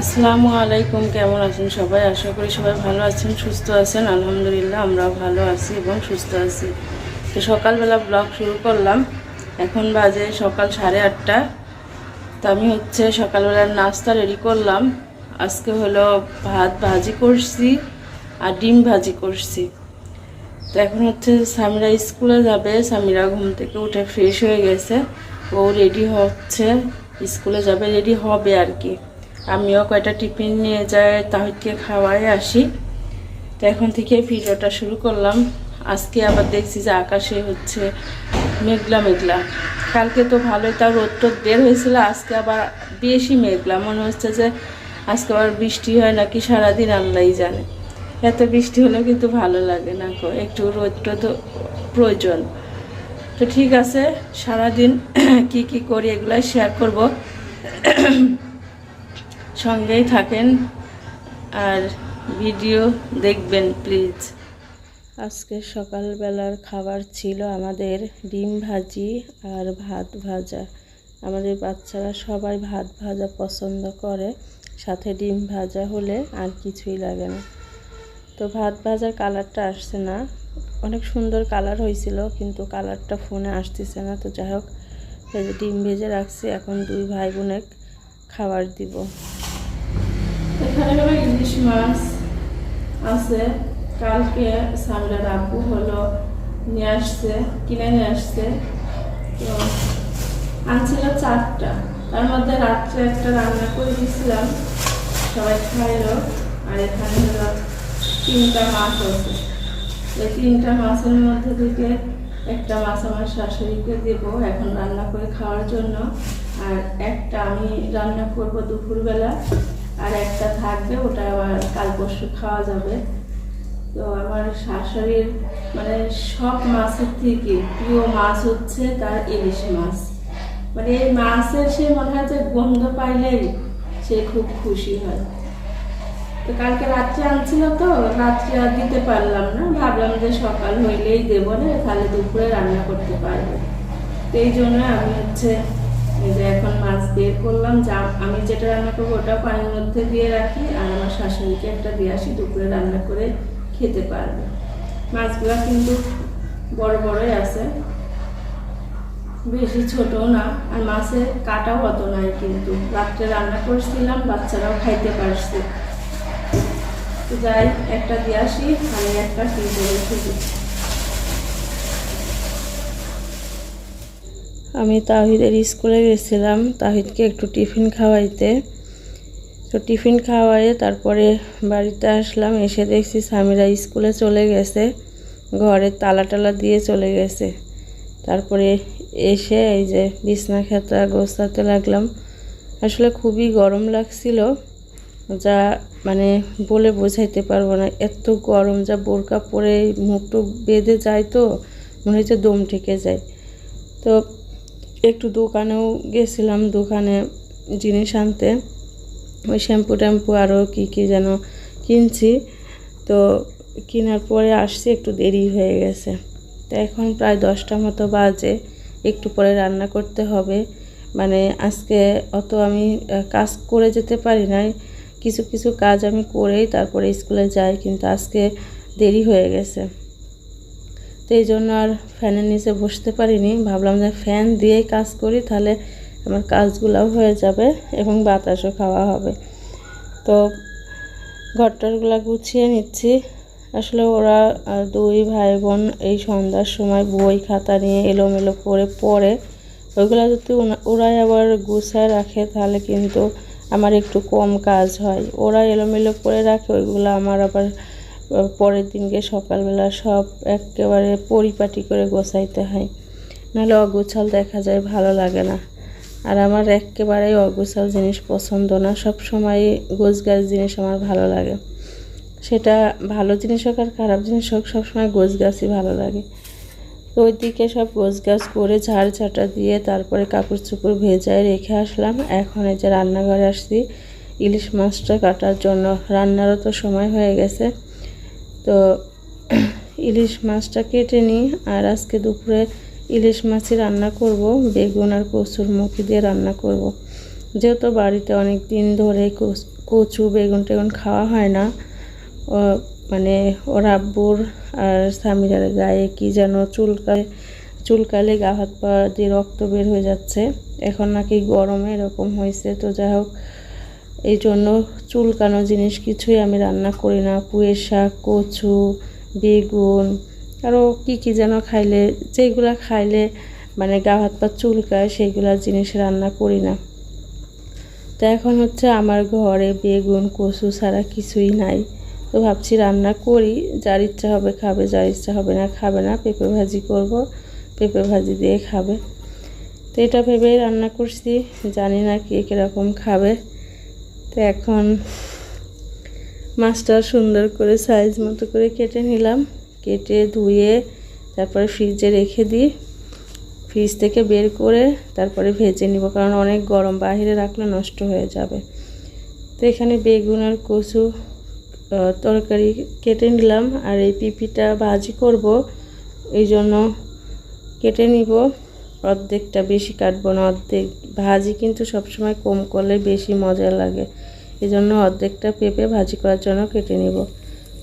আসসালামু আলাইকুম, কেমন আছেন সবাই? আশা করি সবাই ভালো আছেন, সুস্থ আছেন। আলহামদুলিল্লাহ আমরা ভালো আছি এবং সুস্থ আছি। তো সকালবেলা ব্লগ শুরু করলাম। এখন বাজে সকাল সাড়ে আটটা। তো আমি হচ্ছে সকালবেলার নাস্তা রেডি করলাম। আজকে হলো ভাত ভাজি করছি আর ডিম ভাজি করছি। তো এখন হচ্ছে সামিরা স্কুলে যাবে। সামিরা ঘুম থেকে উঠে ফ্রেশ হয়ে গেছে। ও রেডি হচ্ছে। স্কুলে যাবে রেডি হবে আর কি। আমিও কয়টা টিফিন নিয়ে যাই তাহিদকে খাওয়াই আসি। তো এখন থেকে ভিডিওটা শুরু করলাম। আজকে আবার দেখছি যে আকাশে হচ্ছে মেঘলা মেঘলা। কালকে তো ভালোই, তাও রোদ টোদ বের হয়েছিল, আজকে আবার বেশি মেঘলা। মনে হচ্ছে যে আজকে আবার বৃষ্টি হয় নাকি সারাদিন, আল্লাহই জানে। এত বৃষ্টি হলেও কিন্তু ভালো লাগে না একটু রোদ টোদ প্রয়োজন। তো ঠিক আছে, সারাদিন কি কি করি এগুলাই শেয়ার করব। সঙ্গেই থাকেন আর ভিডিও দেখবেন, প্লিজ। আজকে সকালবেলার খাবার ছিল আমাদের ডিম ভাজি আর ভাত ভাজা। আমাদের বাচ্চারা সবাই ভাত ভাজা পছন্দ করে, সাথে ডিম ভাজা হলে আর কিছুই লাগে না। তো ভাত ভাজার কালারটা আসছে না। অনেক সুন্দর কালার হয়েছিল, কিন্তু কালারটা ফোনে আসতেছে না। তো যাই হোক ডিম ভেজে রাখছি, এখন দুই ভাই বোনে খাবার দিব। এখানে ইলিশ মাছ আছে। কালকে সামলার আব্বু হলো নিয়ে আসছে, কিনে নিয়ে আসছে। তো আনছিল চারটা। তার মধ্যে রাত্রে একটা রান্না করে দিয়েছিলাম। সবাই খাইলো, আর এখানে হলো তিনটা মাছ আছে। এই তিনটা মাছের মধ্যে থেকে একটা মাছ আমার শাশুড়িকে দেব এখন রান্না করে খাওয়ার জন্য। আর একটা আমি রান্না করব দুপুরবেলা। আর একটা থাকবে, ওটা আবার কাল পরশু খাওয়া যাবে। তো আমার শাশুড়ির মানে সব মাছের থেকে প্রিয় মাছ হচ্ছে তার ইলিশ মাছ। মানে এই মাছের সে মনে হয় যে গন্ধ পাইলেই সে খুব খুশি হয়। তো কালকে রাত্রে আনছিল তো, রাত্রে আর দিতে পারলাম না। ভাবলাম যে সকাল হইলেই দেবো না, তাহলে দুপুরে রান্না করতে পারব। তো এই জন্য আমি হচ্ছে এখন মাছ বের করলাম, যা আমি যেটা রান্না করব ওটা পানির মধ্যে দিয়ে রাখি, আর আমার শাশুড়িকে একটা দিয়ে আসি, দুপুরে রান্না করে খেতে পারবে। মাছগুলো কিন্তু বড় বড়ই আছে, বেশি ছোটও না, আর মাছের কাটাও অত নাই কিন্তু। রাত্রে রান্না করছিলাম, বাচ্চারাও খাইতে পারছে। যাই, একটা দিয়ে আসি, আমি একটা ফ্রিজে রেখে আমি তাহিদের স্কুলে গেছিলাম তাহিদকে একটু টিফিন খাওয়াইতে। তো টিফিন খাওয়াইয়ে তারপরে বাড়িতে আসলাম, এসে দেখছি স্বামীরা স্কুলে চলে গেছে, ঘরে তালা টালা দিয়ে চলে গেছে। তারপরে এসে এই যে বিছনা খেতা গোছাতে লাগলাম। আসলে খুবই গরম লাগছিল, যা মানে বলে বোঝাইতে পারব না, এত গরম যা বোরকা পরে মুখ টুক বেঁধে যায় তো, মনে হচ্ছে দম ঠেকে যায়। তো একটু দোকানেও গেছিলাম, দোকানে জিনিস আনতে। ওই শ্যাম্পু ট্যাম্পু আরও কী কী যেন কিনছি। তো কেনার পরে আসছি, একটু দেরি হয়ে গেছে। তো এখন প্রায় দশটা মতো বাজে, একটু পরে রান্না করতে হবে। মানে আজকে অত আমি কাজ করে যেতে পারি নাই। কিছু কিছু কাজ আমি করেই তারপরে স্কুলে যাই, কিন্তু আজকে দেরি হয়ে গেছে। তো এই জন্য আর ফ্যানের নিচে বসতে পারিনি। ভাবলাম যে ফ্যান দিয়েই কাজ করি, তাহলে আমার কাজগুলোও হয়ে যাবে এবং বাতাসও খাওয়া হবে। তো ঘরটারগুলো গুছিয়ে নিচ্ছি। আসলে ওরা দুই ভাই বোন এই সন্ধ্যার সময় বই খাতা নিয়ে এলোমেলো করে পড়ে। ওইগুলো যদি ওরাই আবার গুছায় রাখে, তাহলে কিন্তু আমার একটু কম কাজ হয়। ওরা এলোমেলো করে রাখে, ওইগুলো আমার আবার পরের দিনকে সকালবেলা সব একেবারে পরিপাটি করে গোছাইতে হয়। নাহলে অগোছাল দেখা যায়, ভালো লাগে না। আর আমার একেবারেই অগোছাল জিনিস পছন্দ না। সব সময় গোছগাছ জিনিস আমার ভালো লাগে। সেটা ভালো জিনিস হোক আর খারাপ জিনিস হোক সবসময় গোছ গাছই ভালো লাগে। তো ওই দিকে সব গোছ গাছ করে ঝাড় ঝাঁটা দিয়ে তারপরে কাপড় চোপড় ভেজায় রেখে আসলাম। এখন এই যে রান্নাঘরে আসছি, ইলিশ মাছটা কাটার জন্য। রান্নারও তো সময় হয়ে গেছে। তো ইলিশ মাছটা কেটে নিই আর আজকে দুপুরে ইলিশ মাছই রান্না করব, বেগুন আর কচুর মুখি দিয়ে রান্না করব। যেহেতু বাড়িতে অনেক দিন ধরে কচ- বেগুন টেগুন খাওয়া হয় না, ও মানে ওর আব্বুর আর স্বামীরার গায়ে কি যেন চুলকায়, চুলকালে গা হাত পা দিয়ে রক্ত বের হয়ে যাচ্ছে। এখন নাকি গরমে এরকম হয়েছে, তো যাই হোক এই জন্য চুলকানো জিনিস কিছুই আমি রান্না করি না। পুঁয়ের শাক, কচু, বেগুন আরও কী কী যেন খাইলে, যেগুলা খাইলে মানে গা হাত পা চুলকায় সেইগুলা জিনিস রান্না করি না। তো এখন হচ্ছে আমার ঘরে বেগুন, কচু ছাড়া কিছুই নাই। তো ভাবছি রান্না করি, যার ইচ্ছা হবে খাবে, যার ইচ্ছা হবে না খাবে না, পেঁপে ভাজি করব, পেঁপে ভাজি দিয়ে খাবে। তো এটা ভেবেই রান্না করছি, জানি না কে কীরকম খাবে। তো এখন মাছটা সুন্দর করে সাইজ মতো করে কেটে নিলাম। কেটে ধুয়ে তারপরে ফ্রিজে রেখে দিই। ফ্রিজ থেকে বের করে তারপরে ভেজে নিব কারণ অনেক গরম বাইরে রাখলে নষ্ট হয়ে যাবে। তো এখানে বেগুন আর কচু তরকারি কেটে নিলাম। আর এই পিপিটা ভাজি করব এই জন্য কেটে নিব। অর্ধেকটা বেশি কাটবো না, অর্ধেক ভাজি কিন্তু সবসময় কম করলে বেশি মজা লাগে। এই জন্য অর্ধেকটা পেঁপে ভাজি করার জন্য কেটে নিব।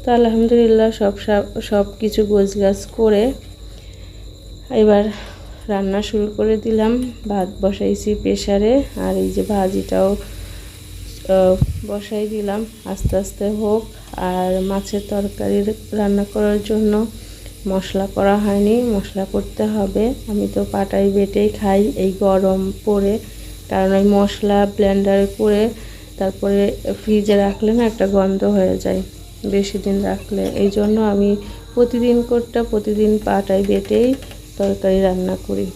তো আলহামদুলিল্লাহ সব সব- কিছু গোছগাছ করে এবার রান্না শুরু করে দিলাম। ভাত বসাইছি প্রেশারে আর এই যে ভাজিটাও বসাই দিলাম। আস্তে আস্তে হোক আর মাছের তরকারি রান্না করার জন্য মশলা করা হয়নি, মশলা করতে হবে। আমি তো পাটাই বেটেই খাই, এই গরম পড়ে কারণ ওই মশলা ব্লেন্ডারে করে তারপরে ফ্রিজে রাখলে না একটা গন্ধ হয়ে যায় বেশি দিন রাখলে। এই জন্য আমি প্রতিদিন করতে প্রতিদিন পাটাই বেটেই তরকারি রান্না করি।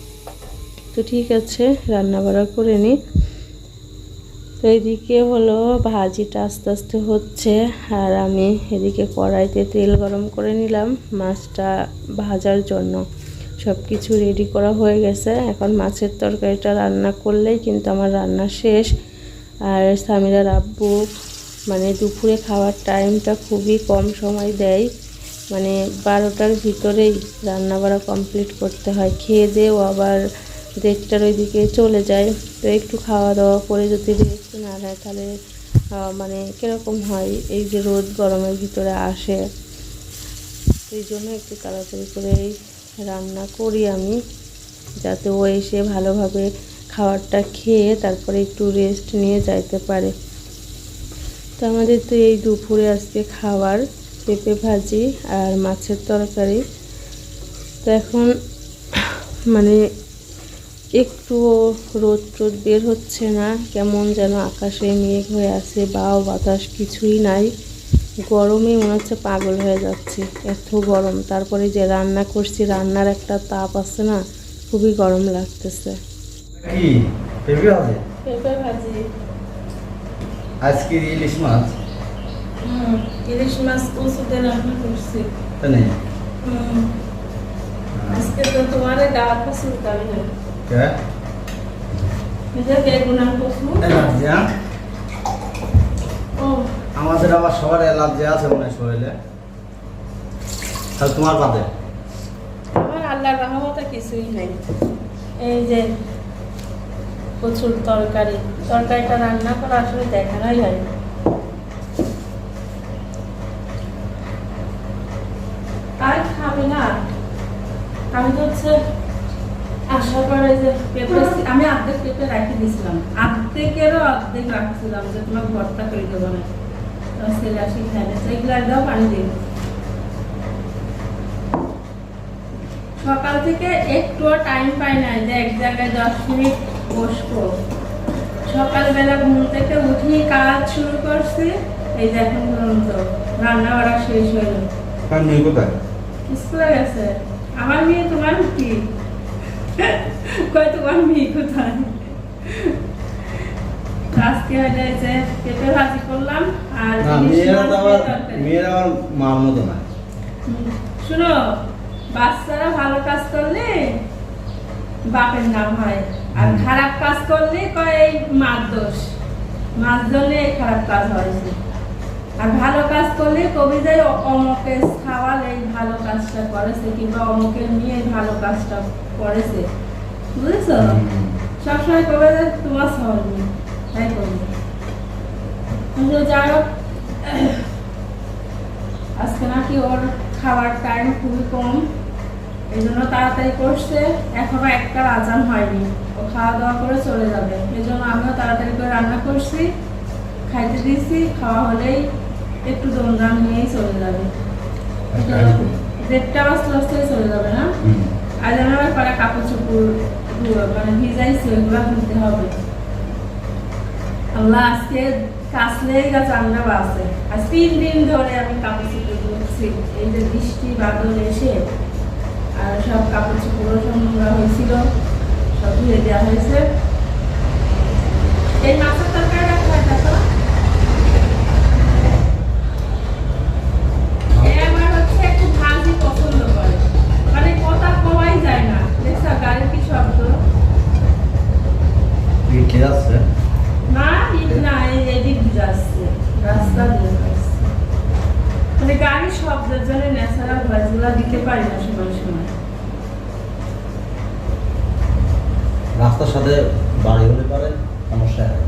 তো ঠিক আছে রান্না বাড়া করে নিই। তো এদিকে হলো ভাজিটা আস্তে আস্তে হচ্ছে, আর আমি এদিকে কড়াইতে তেল গরম করে নিলাম। মাছটা ভাজার জন্য সব কিছু রেডি করা হয়ে গেছে। এখন মাছের তরকারিটা রান্না করলেই কিন্তু আমার রান্না শেষ। আর স্বামীরা আব্বু মানে দুপুরে খাওয়ার টাইমটা খুবই কম সময় দেয়। মানে বারোটার ভিতরেই রান্না বাড়া কমপ্লিট করতে হয়। খেয়ে দেও আবার দেড়টার ওইদিকে চলে যায়। তো একটু খাওয়া দাওয়া করে যদি রেস্ট না নেয়, তাহলে মানে কীরকম হয়? এই যে রোদ গরমের ভিতরে আসে, সেই জন্য একটু তাড়াতাড়ি করেই রান্না করি আমি, যাতে ও এসে ভালোভাবে খাবারটা খেয়ে তারপরে একটু রেস্ট নিয়ে যাইতে পারে। তো আমাদের তো এই দুপুরে আজকে খাবার, পেঁপে ভাজি আর মাছের তরকারি। তো এখন মানে একটু রোদ টোদ বের হচ্ছে না। কেমন যেন আকাশে মেঘ হয়ে আছে বাও বাতাস কিছুই নাই। গরমে মনে হচ্ছে পাগল হয়ে যাচ্ছে এত গরম। তারপরে যে রান্না করছি রান্নার একটা তাপ আছে না খুবই গরম লাগতেছে। আজকে ইলিশ মাছ? ইলিশ মাছ কচুতে রান্না করছি। আজকে তো তোমার না ও আমাদের আবার সবার অ্যালার্জি আছে মনে শরীরে তাহলে তোমার বাদে আমার আল্লাহর রহমতে কিছুই নাই এই যে প্রচুর তরকারি তরকারিটা রান্না করা আসলে দেখানোই হয় না আর খাবে না আমি তো হচ্ছে আমি অর্ধেক পেঁপে রাখি দিয়েছিলাম অর্ধেকেরও অর্ধেক রাখছিলাম যে তোমার ভর্তা করে দেবো না। ছেলে আসি খাই না এগুলো পানি দিই সকাল থেকে একটুও টাইম পাই না যে এক জায়গায় দশ মিনিট বসবো। সকালবেলা ঘুম থেকে উঠি কাজ শুরু করছি। এই যে এখন পর্যন্ত রান্না বাড়া শেষ হলো স্কুলে গেছে। আমার মেয়ে তোমার কি? কয় তোমার মেয়ে কোথায় আজকে যে পেঁপে ভাজি করলাম আর না ইলিশ মেয়েরা মাছ তো আবার মেয়েরা আবার মার মতো না। শুনো বাচ্চারা ভালো কাজ করলে বাপের নাম হয় আর খারাপ কাজ করলে কয় এই মার দোষ। মার জন্য খারাপ কাজ হয়েছে আর ভালো কাজ করলে কবি যায় অমকে খাওয়াল এই ভালো কাজটা করেছে কিংবা অমকের নিয়ে ভালো কাজটা করেছে বুঝেছ? সবসময় কবে যে তোমার সহজ তাই করব। যাই হোক আজকে নাকি ওর খাওয়ার টাইম খুবই কম এই জন্য তাড়াতাড়ি করছে। এখনও একটা আজান হয়নি ও খাওয়া দাওয়া করে চলে যাবে। এই জন্য আমিও তাড়াতাড়ি করে রান্না করছি খাইতে দিয়েছি খাওয়া হলেই একটু দমদাম নিয়েই চলে যাবে। দেড়টা বাজতে বাজতে চলে যাবে না? আজ আমার করা কাপড় চোপড় আজ তিন দিন ধরে আমি কাপড় চোপড় এই যে বৃষ্টি বাদল এসে আর সব কাপড় চোপড় সব নোংরা হয়েছিল ধুয়ে দেওয়া হয়েছে এই মাছের তরকারি রাখা হয় দেখো এ আমার হচ্ছে একটু ভাজি পছন্দ করে মানে কথা কওয়াই যায় না দেখছ গাড়ির কি শব্দ পিঠে যাচ্ছে না ইট না এই এদিক দিয়ে যাচ্ছে রাস্তা দিয়ে যাচ্ছে মানে গাড়ির শব্দের জন্য ন্যাচারাল ভয়েসগুলো দিতে পারি না সময় সময় রাস্তার সাথে বাড়ি হলে পারে সমস্যা হয়।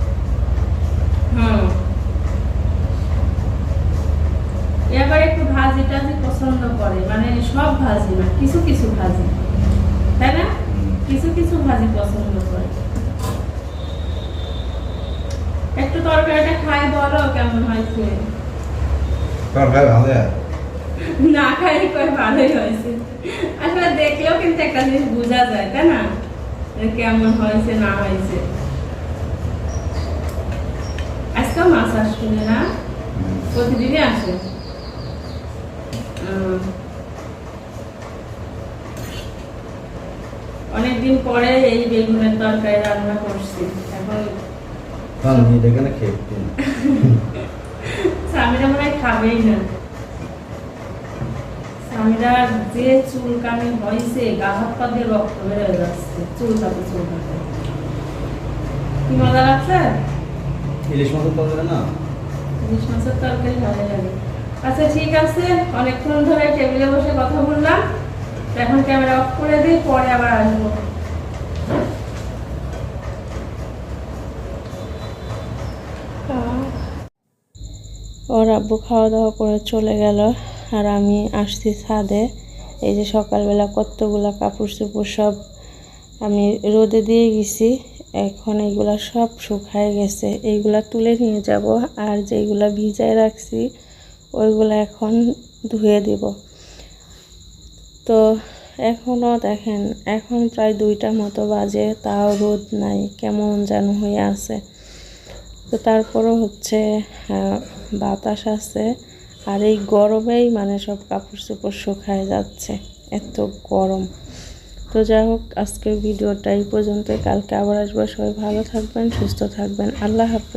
হুম। এবার একটু ভাজি টাজি পছন্দ করে মানে সব ভাজি না কিছু কিছু ভাজি। তাই না? কিছু কিছু ভাজি পছন্দ করে। একটু তরকারিটা খাই বলো কেমন হয়েছে ভালো না খাই কই ভালোই হয়েছে। আসলে দেখলেও কিন্তু একটা জিনিস বোঝা যায় তাই না? কেমন হয়েছে না হয়েছে? আজকে মাছ আসবে না? প্রতিদিনই আসে? অনেকদিন পরে এই বেগুনের তরকারি রান্না করছি। এখন স্বামীরা মনে হয় খাবেই না। স্বামীরা যে চুলকানি হয়েছে গা হাত পা দিয়ে রক্ত বেরোয় যাচ্ছে। চুলকাতে চুলকাতে কি মজা লাগছে? ইলিশ মাছের তরকারি না? ইলিশ মাছের তরকারি ভালো লাগে। আচ্ছা ঠিক আছে। অনেকক্ষণ ধরে টেবিলে বসে কথা বললাম। এখন ক্যামেরা অফ করে দিই পরে আবার আসব। ওর আব্বু খাওয়া দাওয়া করে চলে গেল। আর আমি আসছি ছাদে। এই যে সকালবেলা কতগুলা কাপড় চোপড় সব আমি রোদে দিয়ে গেছি। এখন এইগুলা সব শুকায় গেছে। এইগুলা তুলে নিয়ে যাব আর যেগুলা ভিজায় রাখছি, ওইগুলা এখন ধুয়ে দিব। তো এখনও দেখেন, এখন প্রায় দুইটা মতো বাজে, তাও রোদ নাই, কেমন যেন হয়ে আছে। তো তারপরও হচ্ছে বাতাস আছে। আর এই গরমেই মানে সব কাপড় চোপড় শুকায় যাচ্ছে, এত গরম। তো যাই হোক, আজকের ভিডিওটা এই পর্যন্ত কালকে আবার আসব। সবাই ভালো থাকবেন, সুস্থ থাকবেন। আল্লাহ হাফেজ।